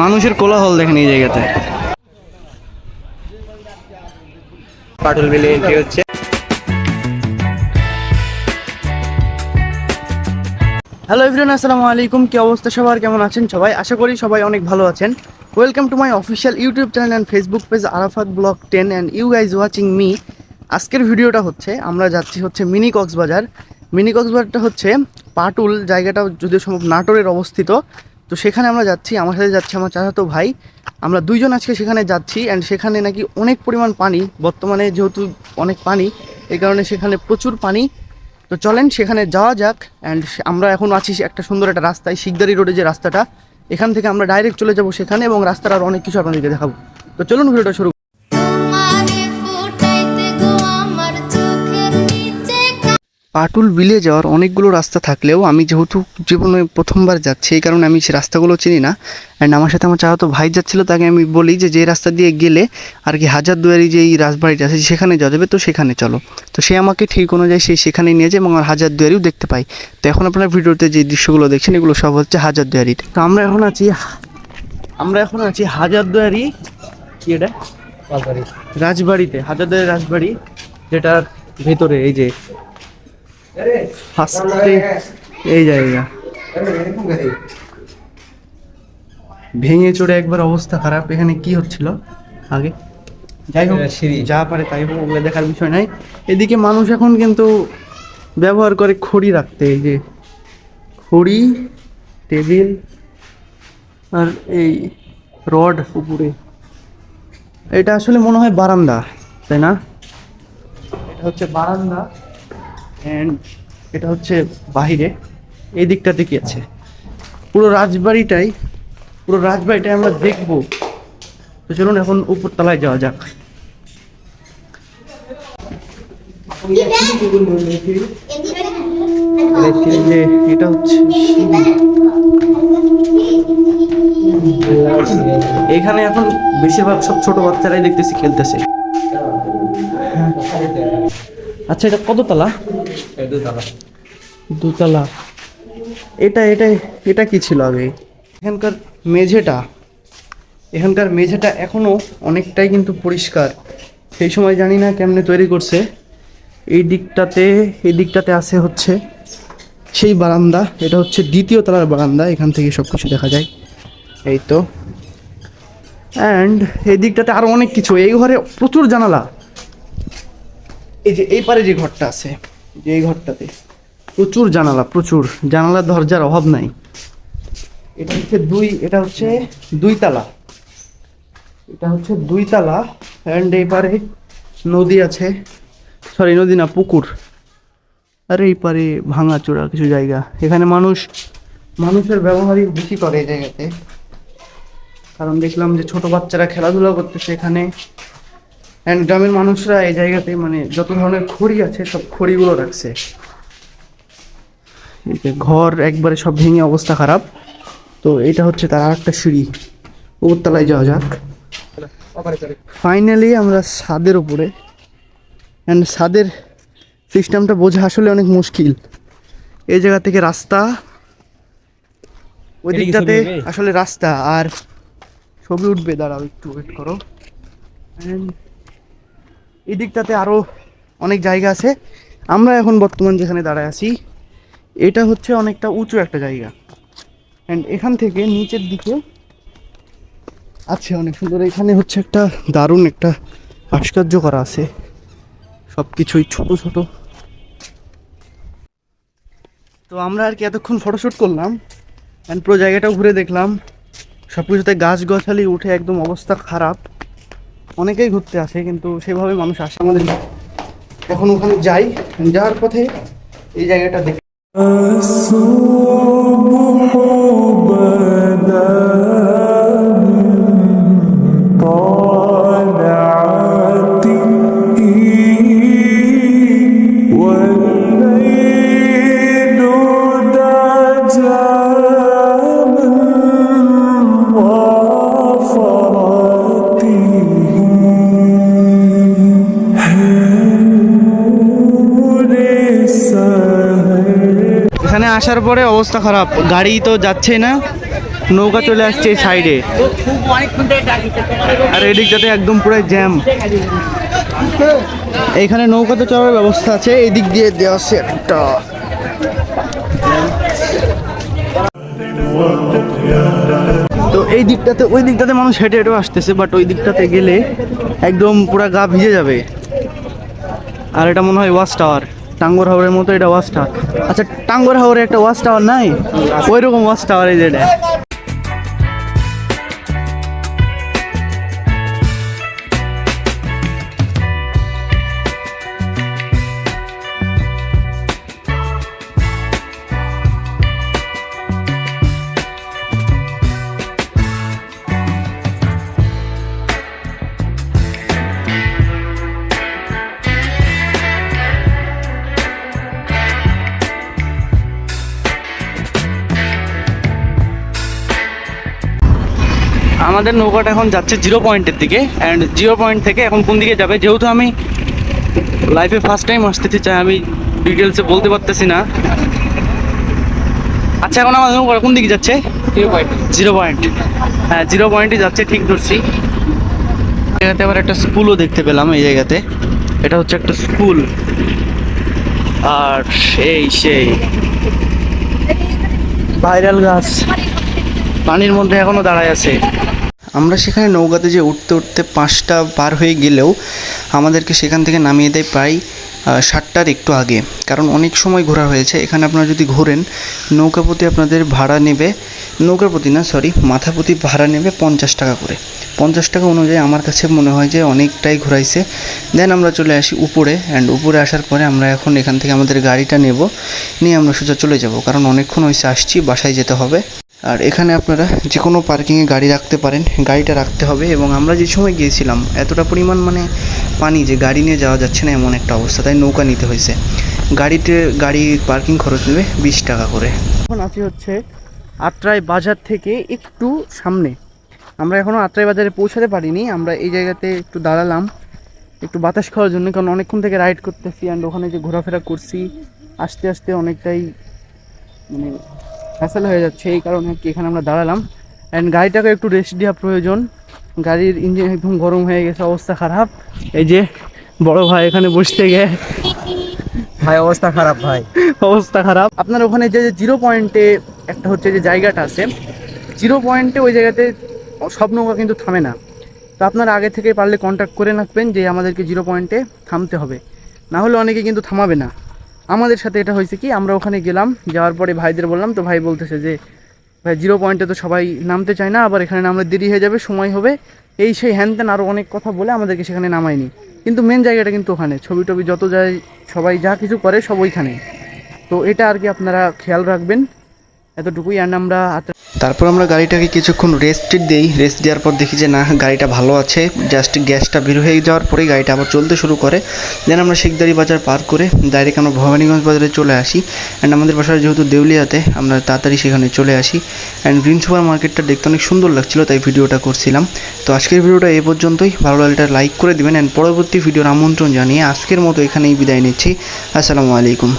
মানুষের কোলাহল দেখেন এই জায়গাতে পাটুল বিলে এন্ট্রি হচ্ছে। হ্যালো এভরিওয়ান আসসালামু আলাইকুম। কি অবস্থা সবার? কেমন আছেন সবাই? আশা করি সবাই অনেক ভালো আছেন। Welcome to my official YouTube channel and Facebook page Arafat blog ten and you guys watching me আজকের ভিডিওটা হচ্ছে আমরা যাচ্ছি হচ্ছে মিনি কক্সবাজার। মিনি কক্সবাজারটা হচ্ছে পাটুল জায়গাটা যদিও সম্ভব নাটোরের অবস্থিত। তো সেখানে আমরা যাচ্ছি, আমার সাথে যাচ্ছে আমার চাচাতো ভাই। আমরা দুইজন আজকে সেখানে যাচ্ছি অ্যান্ড সেখানে নাকি অনেক পরিমাণ পানি, বর্তমানে যেহেতু অনেক পানি, এই কারণে সেখানে প্রচুর পানি। তো চলেন সেখানে যাওয়া যাক অ্যান্ড আমরা এখন আছি একটা সুন্দর একটা রাস্তায়, শিকদারি রোডে যে রাস্তাটা। এখান থেকে আমরা ডাইরেক্ট চলে যাব সেখানে এবং রাস্তার আর অনেক কিছু আপনাদেরকে দেখাবো। তো চলুন ভিডিওটা শুরু পাটুল বিলে যাওয়ার অনেকগুলো রাস্তা থাকলেও আমি যেহেতু জীবনে প্রথমবার যাচ্ছি এই কারণে আমি সে রাস্তাগুলো চিনি না। অ্যান্ড আমার সাথে আমার চাহতো ভাই যাচ্ছিল তাকে আমি বলি যে যে রাস্তা দিয়ে গেলে আর কি হাজার দুয়ারি যে এই রাজবাড়িটা আছে সেখানে যাওয়া যাবে তো সেখানে চলো। তো সে আমাকে ঠিক অনুযায়ী সে সেখানে নিয়ে যায় এবং আমার হাজার দুয়ারিও দেখতে পাই তো এখন আপনার ভিডিওতে যে দৃশ্যগুলো দেখছেন এগুলো সব হচ্ছে হাজার দুয়ারির তো আমরা এখন আছি আমরা এখন আছি হাজার দুয়ারি কি এটা? রাজবাড়িতে হাজার দুয়ারি রাজবাড়ি যেটার ভেতরে এই যে ফার্স্টে এই জায়গা। ভেঙে চড়ে একবার অবস্থা খারাপ এখানে কি হচ্ছিল? আগে? যাই হোক। যা পারে তাই হোক ওগুলো দেখার বিষয় নাই। এদিকে মানুষ এখন কিন্তু ব্যবহার করে খড়ি রাখতে এই যে খড়ি টেবিল আর এই রড উপরে। এটা আসলে মনে হয় বারান্দা তাই না? এটা হচ্ছে বারান্দা। অ্যান্ড এটা হচ্ছে বাহিরে, এই দিকটাতে কি আছে। পুরো রাজবাড়িটাই পুরো রাজবাড়িটাই আমরা দেখব। তো চলুন এখন উপরতলায় যাওয়া যাক। যে এটা হচ্ছে এখানে এখন বেশিরভাগ সব ছোট বাচ্চারাই দেখতেছি খেলতেছে। আচ্ছা এটা কততলা? দোতলা। এটা এটা এটা কি ছিল আগে? এখানকার মেঝেটা এখানকার মেঝেটা এখনও অনেকটাই কিন্তু পরিষ্কার। সেই সময় জানি না কেমনে তৈরি করছে। এই দিকটাতে এই দিকটাতে আছে হচ্ছে সেই বারান্দা। এটা হচ্ছে দ্বিতীয় তলার বারান্দা এখান থেকে সব কিছু দেখা যায়। এই তো। অ্যান্ড এই দিকটাতে আরও অনেক কিছু। এই ঘরে প্রচুর জানালা। এই যে এই পারে যে ঘরটা আছে। যে এই ঘরটাতে। প্রচুর জানালা প্রচুর। জানালা দরজার অভাব নাই। এটা হচ্ছে দুই এটা হচ্ছে দুই তালা এটা হচ্ছে দুই তালা অ্যান্ড এই পারে নদী আছে। সরি নদী না পুকুর। আর এই পারে ভাঙাচোরা কিছু জায়গা। এখানে মানুষ মানুষের ব্যবহারই বেশি করে এই জায়গাতে। কারণ দেখলাম যে ছোট বাচ্চারা খেলাধুলা করতেছে এখানে। অ্যান্ড গ্রামের মানুষরা এই জায়গাতে মানে যত ধরনের খড়ি আছে সব খড়িগুলো রাখছে। ঘর একবারে সব ভেঙে অবস্থা খারাপ। তো এটা হচ্ছে তার আরেকটা সিঁড়ি। উপরতলায় যাওয়া যাক। ফাইনালি আমরা ছাদের উপরে। অ্যান্ড ছাদের সিস্টেমটা বোঝা আসলে অনেক মুশকিল। এই জায়গা থেকে রাস্তা ওই দিকটাতে আসলে রাস্তা। আর ছবি উঠবে দাঁড়াও একটু ওয়েট করো। And এই দিকটাতে আরও অনেক জায়গা আছে। আমরা এখন বর্তমান যেখানে দাঁড়ায় আছি, এটা হচ্ছে অনেকটা উঁচু একটা জায়গা। অ্যান্ড এখান থেকে নিচের দিকে আছে অনেক সুন্দর। এখানে হচ্ছে একটা দারুণ একটা ভাস্কর্য করা আছে। সব কিছুই ছোট ছোট। তো আমরা আর কি এতক্ষণ ফটোশ্যুট করলাম অ্যান্ড পুরো জায়গাটাও ঘুরে দেখলাম। সব কিছুতে গাছ গছালি উঠে একদম অবস্থা খারাপ। অনেকেই ঘুরতে আসে কিন্তু সেভাবে মানুষ আসে আমাদের এখন ওখানে যাই যাওয়ার পথে এই জায়গাটা দেখি والليل এখানে আসার পরে অবস্থা খারাপ। গাড়ি তো যাচ্ছে না। নৌকা চলে আসছে এই সাইডে আর এদিকটাতে একদম পুরো জ্যাম এইখানে নৌকাতে চলার ব্যবস্থা আছে। এদিক দিয়ে দেওয়া আছে একটা। তো এই দিকটাতে, ওই দিকটাতে মানুষ হেঁটে হেঁটেও আসতেছে বাট ওই দিকটাতে গেলে একদম পুরা গা ভিজে যাবে। আর এটা মনে হয় ওয়াচ টাওয়ার টাঙ্গর হাওরের মতো এটা ওয়াচ টাওয়ার। আচ্ছা টাঙ্গর হাওরে একটা ওয়াচ টাওয়ার নাই? ওই রকম ওয়াচ টাওয়ার এই যেটা আমাদের নৌকাটা এখন যাচ্ছে জিরো পয়েন্টের দিকে অ্যান্ড জিরো পয়েন্ট থেকে এখন কোন দিকে যাবে? যেহেতু আমি লাইফে ফার্স্ট টাইম আসতেছি চাই আমি ডিটেলসে বলতে পারতেছি না। আচ্ছা এখন আমাদের নৌকা কোন দিকে যাচ্ছে? Zero point. হ্যাঁ জিরো পয়েন্টে যাচ্ছে ঠিক ধরছি। জায়গাতে আবার একটা স্কুলও দেখতে পেলাম এই জায়গাতে। এটা হচ্ছে একটা স্কুল আর সেই সেই। ভাইরাল গাছ। পানির মধ্যে এখনও দাঁড়ায় আছে। আমরা সেখানে নৌকাতে যে উঠতে উঠতে পাঁচটা পার হয়ে গেলেও আমাদেরকে সেখান থেকে নামিয়ে দেয় প্রায় সাতটার একটু আগে। কারণ অনেক সময় ঘোরা হয়েছে। এখানে আপনারা যদি ঘোরেন নৌকা প্রতি আপনাদের ভাড়া নেবে নৌকার প্রতি না সরি মাথা প্রতি ভাড়া নেবে পঞ্চাশ টাকা করে। পঞ্চাশ টাকা অনুযায়ী আমার কাছে মনে হয় যে অনেকটাই ঘোরাইছে। দেন আমরা চলে আসি উপরে অ্যান্ড উপরে আসার পরে আমরা এখন এখান থেকে আমাদের গাড়িটা নেব। নিয়ে আমরা সোজা চলে যাব। কারণ অনেকক্ষণ হয়েছে আসছি, বাসায় যেতে হবে। আর এখানে আপনারা যে কোনো পার্কিংয়ে গাড়ি রাখতে পারেন, গাড়িটা রাখতে হবে এবং আমরা যে সময় গিয়েছিলাম, এতটা পরিমাণ মানে পানি যে গাড়ি নিয়ে যাওয়া যাচ্ছে না এমন একটা অবস্থা, তাই নৌকা নিতে হয়েছে। গাড়িতে, গাড়ি পার্কিং খরচ নেবে বিশ টাকা করে। এখন আছি হচ্ছে আত্রাই বাজার থেকে একটু সামনে। আমরা এখনও আত্রাই বাজারে পৌঁছাতে পারিনি, আমরা এই জায়গাতে একটু দাঁড়ালাম, একটু বাতাস খাওয়ার জন্য, কারণ অনেকক্ষণ থেকে রাইড করতেছি অ্যান্ড ওখানে যে ঘোরাফেরা করছি, আস্তে আস্তে অনেকটাই মানে হ্যাসেল হয়ে যাচ্ছে এই কারণে আর কি এখানে আমরা দাঁড়ালাম। অ্যান্ড গাড়িটাকে একটু রেস্ট দেওয়া প্রয়োজন। গাড়ির ইঞ্জিন একদম গরম হয়ে গেছে অবস্থা খারাপ। এই যে বড় ভাই এখানে বসতে গিয়ে ভাই অবস্থা খারাপ ভাই। অবস্থা খারাপ। আপনার ওখানে যে জিরো পয়েন্টে একটা হচ্ছে যে জায়গাটা আছে জিরো পয়েন্টে ওই জায়গাতে সব নৌকা কিন্তু থামে না। তো আপনারা আগে থেকে পারলে কন্ট্যাক্ট করে রাখবেন যে আমাদেরকে জিরো পয়েন্টে থামতে হবে। না হলে অনেকে কিন্তু থামাবে না। আমাদের সাথে এটা হয়েছে কি, আমরা ওখানে গেলাম, যাওয়ার পরে ভাইদের বললাম, তো ভাই বলতেছে যে, ভাই জিরো পয়েন্টে তো সবাই নামতে চায় না, আবার এখানে নামলে দেরি হয়ে যাবে, সময় হবে। এই সেই হ্যান ত্যান আরও অনেক কথা বলে আমাদেরকে সেখানে নামায়নি। কিন্তু মেন জায়গাটা কিন্তু ওখানে ছবি টবি যত যায়, সবাই যা কিছু করে সব ওইখানে তো এটা আর কি আপনারা খেয়াল রাখবেন, এতটুকুই অ্যান্ড আমরা তারপর আমরা গাড়িটাকে কিছুক্ষণ রেস্ট দিই। রেস্ট দেওয়ার পর দেখি যে, না, গাড়িটা ভালো আছে। জাস্ট গ্যাসটা বের হয়ে যাওয়ার পরেই গাড়িটা আবার চলতে শুরু করে। দেন আমরা শিকদারি বাজার পার করে ডাইরেক্ট আমরা ভবানীগঞ্জ বাজারে চলে আসি। অ্যান্ড আমাদের বাসার যেহেতু দেউলিয়াতে, আমরা তাড়াতাড়ি সেখানে চলে আসি। অ্যান্ড গ্রিন সুপার মার্কেটটা দেখতে অনেক সুন্দর লাগছিল, তাই ভিডিওটা করছিলাম। তো আজকের ভিডিওটা এ পর্যন্তই। ভালো লাগলে লাইক করে দেবেন। অ্যান্ড পরবর্তী ভিডিওর আমন্ত্রণ জানিয়ে আজকের মতো এখানেই বিদায় নিচ্ছি। আসসালামু আলাইকুম।